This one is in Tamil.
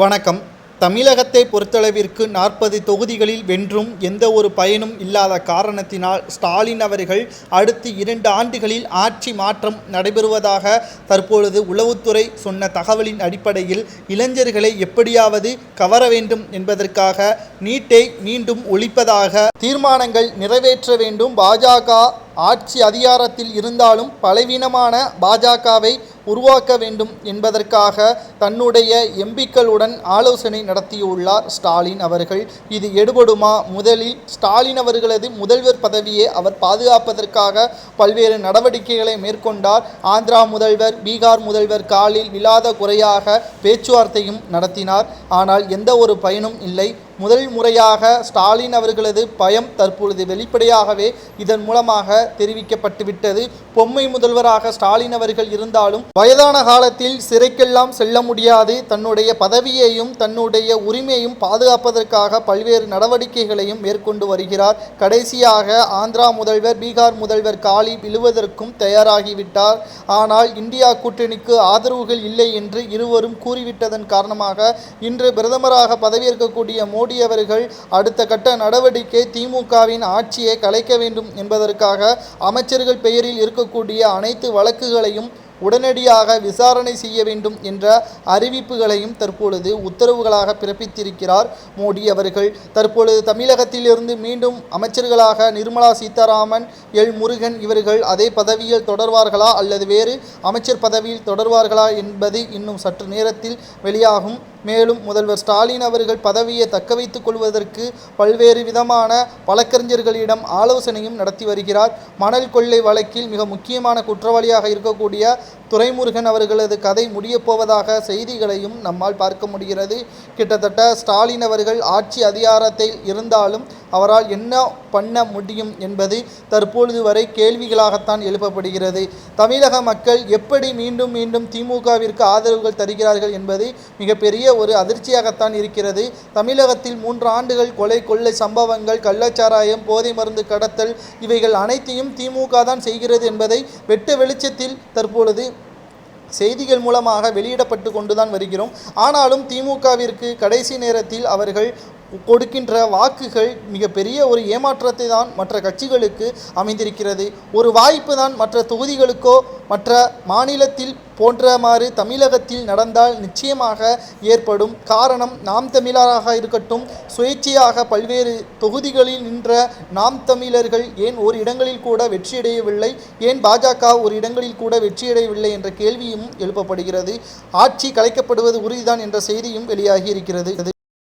வணக்கம். தமிழகத்தை பொறுத்தளவிற்கு நாற்பது தொகுதிகளில் வென்றும் எந்த ஒரு பயனும் இல்லாத காரணத்தினால் ஸ்டாலின் அவர்கள் அடுத்து இரண்டு ஆண்டுகளில் ஆட்சி மாற்றம் நடைபெறுவதாக தற்பொழுது உளவுத்துறை சொன்ன தகவலின் அடிப்படையில் இளைஞர்களை எப்படியாவது கவர வேண்டும் என்பதற்காக நீட்டை மீண்டும் ஒழிப்பதாக தீர்மானங்கள் நிறைவேற்ற வேண்டும். பாஜக ஆட்சி அதிகாரத்தில் இருந்தாலும் பலவீனமான பாஜகவை உருவாக்க வேண்டும் என்பதற்காக தன்னுடைய எம்பிக்களுடன் ஆலோசனை நடத்தியுள்ளார் ஸ்டாலின் அவர்கள். இது எடுபடுமா? முதலில் ஸ்டாலின் அவர்களது முதல்வர் பதவியை அவர் பாதுகாப்பதற்காக பல்வேறு நடவடிக்கைகளை மேற்கொண்டார். ஆந்திரா முதல்வர் பீகார் முதல்வர் காலில் விழாத குறையாக பேச்சுவார்த்தையும் நடத்தினார். ஆனால் எந்த ஒரு பயனும் இல்லை. முதல் முறையாக ஸ்டாலின் அவர்களது பயம் தற்பொழுது வெளிப்படையாகவே இதன் மூலமாக தெரிவிக்கப்பட்டுவிட்டது. பொம்மை முதல்வராக ஸ்டாலின் அவர்கள் இருந்தாலும் வயதான காலத்தில் சிறைக்கெல்லாம் செல்ல முடியாது. தன்னுடைய பதவியையும் தன்னுடைய உரிமையையும் பாதுகாப்பதற்காக பல்வேறு நடவடிக்கைகளையும் மேற்கொண்டு வருகிறார். கடைசியாக ஆந்திரா முதல்வர் பீகார் முதல்வர் காலி விழுவதற்கும் தயாராகிவிட்டார். ஆனால் இந்தியா கூட்டணிக்கு ஆதரவுகள் இல்லை என்று இருவரும் கூறிவிட்டதன் காரணமாக இன்று பிரதமராக பதவியேற்கக்கூடிய மோடி மோடியவர்கள் அடுத்த கட்ட நடவடிக்கை திமுகவின் ஆட்சியை கலைக்க வேண்டும் என்பதற்காக அமைச்சர்கள் பெயரில் இருக்கக்கூடிய அனைத்து வழக்குகளையும் உடனடியாக விசாரணை செய்ய வேண்டும் என்ற அறிவிப்புகளையும் தற்பொழுது உத்தரவுகளாக பிறப்பித்திருக்கிறார் மோடி அவர்கள். தற்பொழுது தமிழகத்திலிருந்து மீண்டும் அமைச்சர்களாக நிர்மலா சீதாராமன் எல் முருகன் இவர்கள் அதே பதவியில் தொடர்வார்களா அல்லது வேறு அமைச்சர் பதவியில் தொடர்வார்களா என்பது இன்னும் சற்று நேரத்தில் வெளியாகும். மேலும் முதல்வர் ஸ்டாலின் அவர்கள் பதவியை தக்க வைத்துக் கொள்வதற்கு பல்வேறு விதமான வழக்கறிஞர்களிடம் ஆலோசனையும் நடத்தி வருகிறார். மணல் கொள்ளை வழக்கில் மிக முக்கியமான குற்றவாளியாக இருக்கக்கூடிய துரைமுருகன் அவர்களது கதை முடியப் போவதாக செய்திகளையும் நம்மால் பார்க்க முடிகிறது. கிட்டத்தட்ட ஸ்டாலின் அவர்கள் ஆட்சி அதிகாரத்தில் இருந்தாலும் அவரால் என்ன பண்ண முடியும் என்பது தற்பொழுது வரை கேள்விகளாகத்தான் எழுப்பப்படுகிறது. தமிழக மக்கள் எப்படி மீண்டும் மீண்டும் திமுகவிற்கு ஆதரவுகள் தருகிறார்கள் என்பது மிகப்பெரிய ஒரு அதிர்ச்சியாகத்தான் இருக்கிறது. தமிழகத்தில் மூன்று ஆண்டுகள் கொலை கொள்ளை சம்பவங்கள் கள்ளச்சாராயம் போதை மருந்து கடத்தல் இவைகள் அனைத்தையும் திமுக தான் செய்கிறது என்பதை வெட்ட வெளிச்சத்தில் தற்பொழுது செய்திகள் மூலமாக வெளியிடப்பட்டு கொண்டுதான் வருகிறோம். ஆனாலும் திமுகவிற்கு கடைசி நேரத்தில் அவர்கள் கொடுக்கின்ற வாக்குகள் மிகப்பெரிய ஒரு ஏமாற்றத்தை தான் மற்ற கட்சிகளுக்கு அமைந்திருக்கிறது. ஒரு வாய்ப்பு தான் மற்ற தொகுதிகளுக்கோ மற்ற மாநிலத்தில் போன்றமாறு தமிழகத்தில் நடந்தால் நிச்சயமாக ஏற்படும். காரணம் நாம் தமிழராக இருக்கட்டும் சுயேட்சையாக பல்வேறு தொகுதிகளில் நின்ற நாம் தமிழர்கள் ஏன் ஒரு இடங்களில் கூட வெற்றியடையவில்லை ஏன் பாஜக ஒரு இடங்களில் கூட வெற்றியடையவில்லை என்ற கேள்வியும் எழுப்பப்படுகிறது. ஆட்சி கலைக்கப்படுவது உறுதிதான் என்ற செய்தியும் வெளியாகி இருக்கிறது.